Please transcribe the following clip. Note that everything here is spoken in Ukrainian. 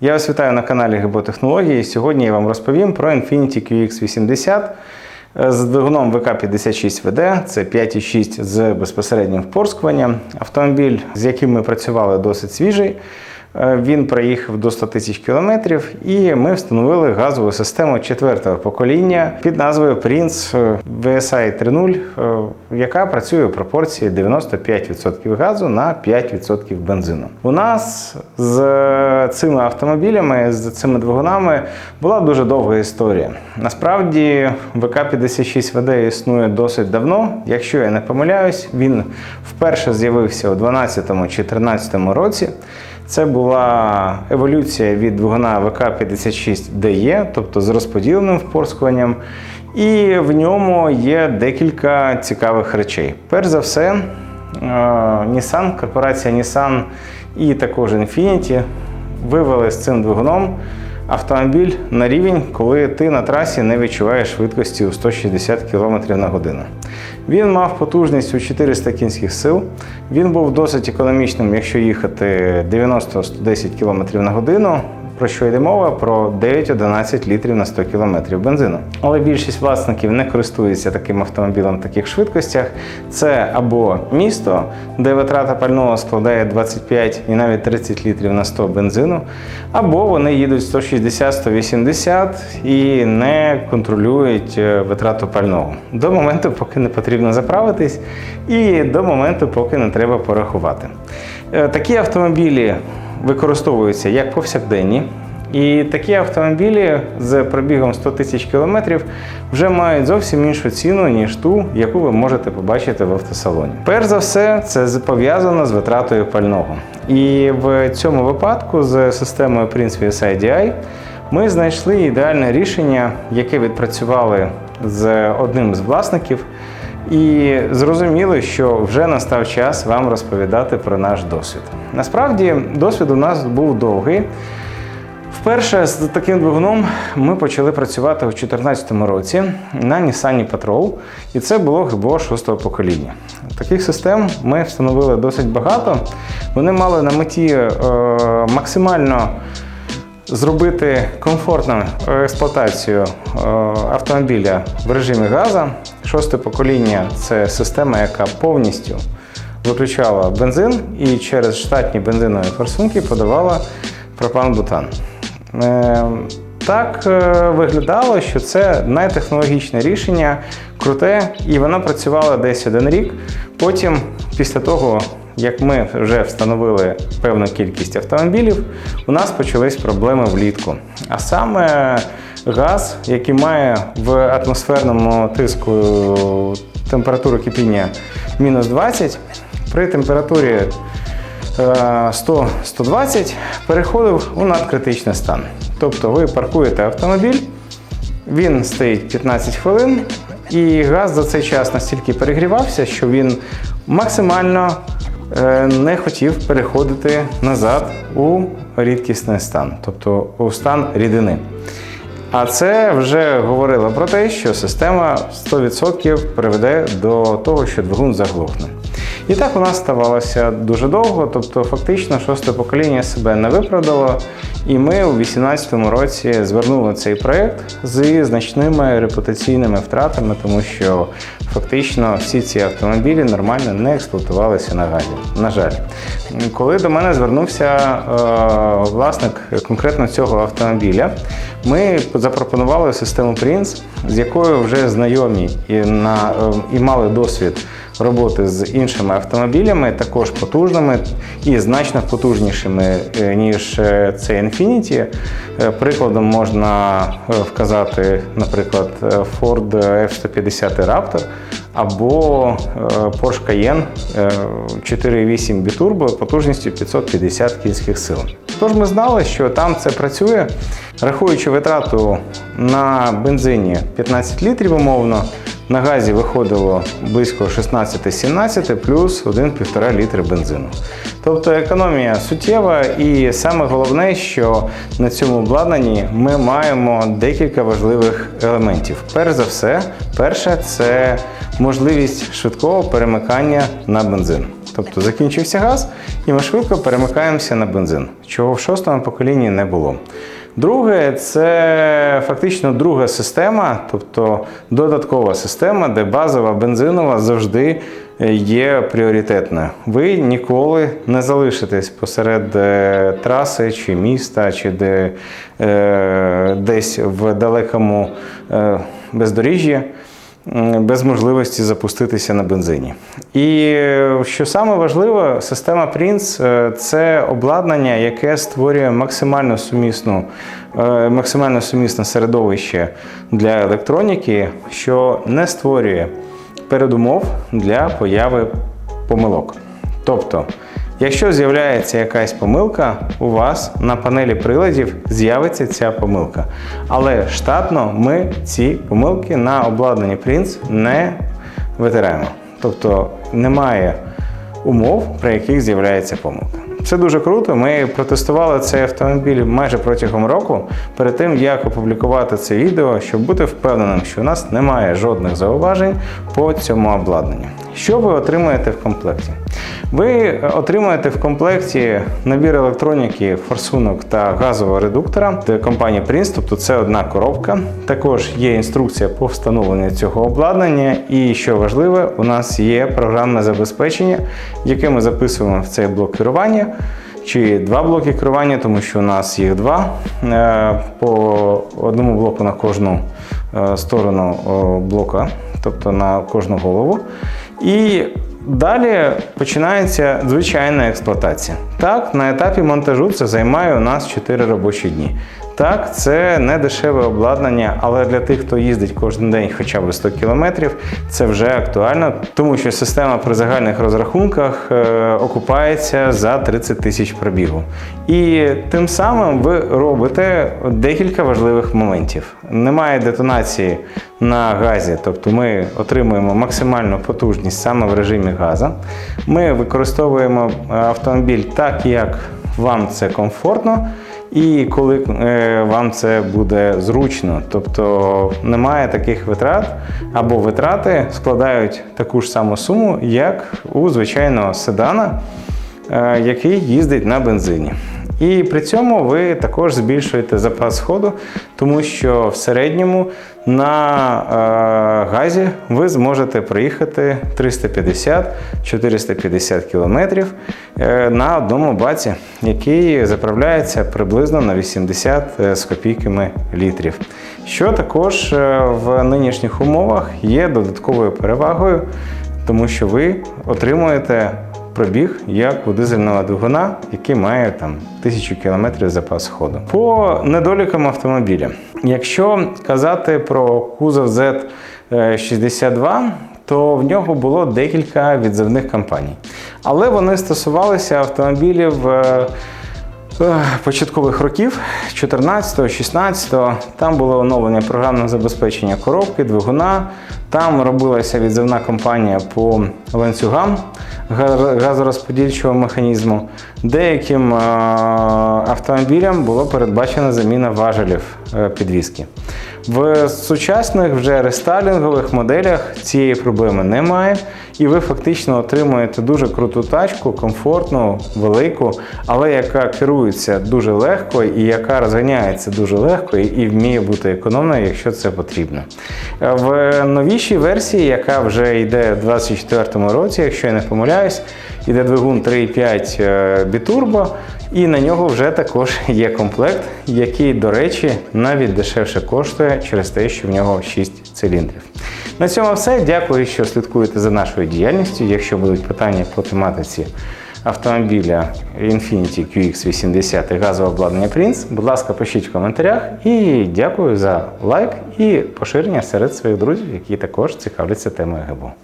Я вас вітаю на каналі Гіботехнології. Сьогодні я вам розповім про Infiniti QX80 з двигуном ВК56ВД. Це 5,6 з безпосереднім впорскуванням. Автомобіль, з яким ми працювали, досить свіжий. Е, Він проїхав до 100 тисяч кілометрів, і ми встановили газову систему четвертого покоління під назвою Prince VSI 3.0, е, яка працює у пропорції 95% газу на 5% бензину. У нас з цими автомобілями, з цими двигунами була дуже довга історія. Насправді ВК-56ВД існує досить давно. Якщо я не помиляюсь, він вперше з'явився у 2012 чи 2013 році. Це була еволюція від двигуна ВК-56ДЕ, тобто з розподіленим впорскуванням. І в ньому є декілька цікавих речей. Перш за все, е, Nissan, корпорація Nissan і також Infiniti вивели з цим двигуном автомобіль на рівень, коли ти на трасі не відчуваєш швидкості у 160 км на годину. Він мав потужність у 400 кінських сил. Він був досить економічним, якщо їхати 90-110 км на годину. Про що йде мова? Про 9-11 літрів на 100 км бензину. Але більшість власників не користуються таким автомобілем в таких швидкостях. Це або місто, де витрата пального складає 25 і навіть 30 літрів на 100 бензину, або вони їдуть 160-180 і не контролюють е, витрату пального до моменту, поки не потрібно заправитись, і до моменту, поки не треба порахувати. Е, Такі автомобілі використовуються як повсякденні. І такі автомобілі з пробігом 100 тисяч кілометрів вже мають зовсім іншу ціну, ніж ту, яку ви можете побачити в автосалоні. Перш за все, це пов'язано з витратою пального. І в цьому випадку з системою Prince VSI ми знайшли ідеальне рішення, яке відпрацювали з одним з власників. І зрозуміли, що вже настав час вам розповідати про наш досвід. Насправді, досвід у нас був довгий. Вперше з таким двигуном ми почали працювати у 2014 році на Nissan Patrol, і це було ГБО 6 покоління. Таких систем ми встановили досить багато. Вони мали на меті е, максимально зробити комфортну експлуатацію е, автомобіля в режимі газа. Шосте покоління це система, яка повністю виключала бензин і через штатні бензинові форсунки подавала пропан-бутан. Е, Так е, виглядало, що це найтехнологічне рішення, круте, і воно працювало десь один рік. Потім, після того, як ми вже встановили певну кількість автомобілів, у нас почались проблеми влітку. А саме газ, який має в атмосферному тиску температуру кипіння мінус 20, при температурі е, 100-120 переходив у надкритичний стан. Тобто ви паркуєте автомобіль, він стоїть 15 хвилин, і газ за цей час настільки перегрівався, що він максимально е, не хотів переходити назад у рідкісний стан, тобто у стан рідини. А це вже говорило про те, що система 100% приведе до того, що двигун заглохне. І так у нас ставалося дуже довго, тобто фактично шосте покоління себе не виправдало, і ми у 2018 році звернули цей проєкт зі значними репутаційними втратами, тому що фактично всі ці автомобілі нормально не експлуатувалися на газі. На жаль, коли до мене звернувся е, власник конкретно цього автомобіля, ми запропонували систему Prince, з якою вже знайомі і, на, е, і мали досвід роботи з іншими автомобілями, також потужними і значно потужнішими, е, ніж цей Infiniti. Прикладом можна вказати, наприклад, Ford F-150 Raptor або е, Porsche Cayenne е, 4.8 бітурбо потужністю 550 кінських сил. Тож ми знали, що там це працює, рахуючи витрату на бензині 15 літрів умовно, на газі виходило близько 16-17 плюс 1,5 літри бензину. Тобто економія суттєва, і саме головне, що на цьому обладнанні ми маємо декілька важливих елементів. Перш за все, перше це можливість швидкого перемикання на бензин. Тобто закінчився газ, і ми швидко перемикаємося на бензин, чого в шостому поколінні не було. Друге, це фактично друга система, тобто додаткова система, де базова бензинова завжди є пріоритетною. Ви ніколи не залишитесь посеред е, траси чи міста, чи де, е, десь в далекому е, бездоріжжі. Без можливості запуститися на бензині. І е, що саме важливо, система Prince е, це обладнання, яке створює максимально сумісну, е, максимально сумісне середовище для електроніки, що не створює передумов для появи помилок. Тобто, якщо з'являється якась помилка, у вас на панелі приладів з'явиться ця помилка. Але штатно ми ці помилки на обладнанні Prince не витираємо. Тобто немає умов, при яких з'являється помилка. Це дуже круто. Ми протестували цей автомобіль майже протягом року перед тим, як опублікувати це відео, щоб бути впевненим, що у нас немає жодних зауважень по цьому обладнанню. Що ви отримуєте в комплекті? Ви отримуєте в комплекті набір електроніки, форсунок та газового редуктора від компанії Prince, тобто це одна коробка. Також є інструкція по встановленню цього обладнання. І що важливе, у нас є програмне забезпечення, яке ми записуємо в цей блок керування. Чи два блоки керування, тому що у нас їх два е, по одному блоку на кожну е, сторону блока, тобто на кожну голову. І далі починається звичайна експлуатація. Так, на етапі монтажу це займає у нас 4 робочі дні. Так, це не дешеве обладнання, але для тих, хто їздить кожен день хоча б 100 кілометрів, це вже актуально, тому що система при загальних розрахунках е, окупається за 30 тисяч пробігу. І тим самим ви робите декілька важливих моментів. Немає детонації на газі, тобто ми отримуємо максимальну потужність саме в режимі газу. Ми використовуємо автомобіль так, як вам це комфортно. І коли е, вам це буде зручно, тобто немає таких витрат, або витрати складають таку ж саму суму, як у звичайного седана, е, який їздить на бензині. І при цьому ви також збільшуєте запас ходу, тому що в середньому на е, газі ви зможете проїхати 350-450 кілометрів е, на одному баці, який заправляється приблизно на 80 з копійками літрів. Що також е, в нинішніх умовах є додатковою перевагою, тому що ви отримуєте пробіг як у дизельного двигуна, який має там тисячу кілометрів запас ходу. По недолікам автомобіля, якщо казати про кузов Z62, то в нього було декілька відзивних кампаній. Але вони стосувалися автомобілів. е, е, Початкових років 14-16 там було оновлення програмного забезпечення коробки, двигуна. Там робилася відзивна кампанія по ланцюгам газорозподільчого механізму. Деяким е, автомобілям було передбачена заміна важелів е, підвіски. В сучасних вже рестайлінгових моделях цієї проблеми немає, і ви фактично отримуєте дуже круту тачку, комфортну, велику, але яка керується дуже легко і яка розганяється дуже легко і вміє бути економною, якщо це потрібно. В новішій версії, яка вже йде в 2024 році, якщо я не помиляюсь, йде двигун 3,5 е, бітурбо, і на нього вже також є комплект, який, до речі, навіть дешевше коштує через те, що в нього 6 циліндрів. На цьому все. Дякую, що слідкуєте за нашою діяльністю. Якщо будуть питання по тематиці автомобіля Infiniti QX80 і газове обладнання Prince, будь ласка, пишіть в коментарях і дякую за лайк і поширення серед своїх друзів, які також цікавляться темою ГБУ.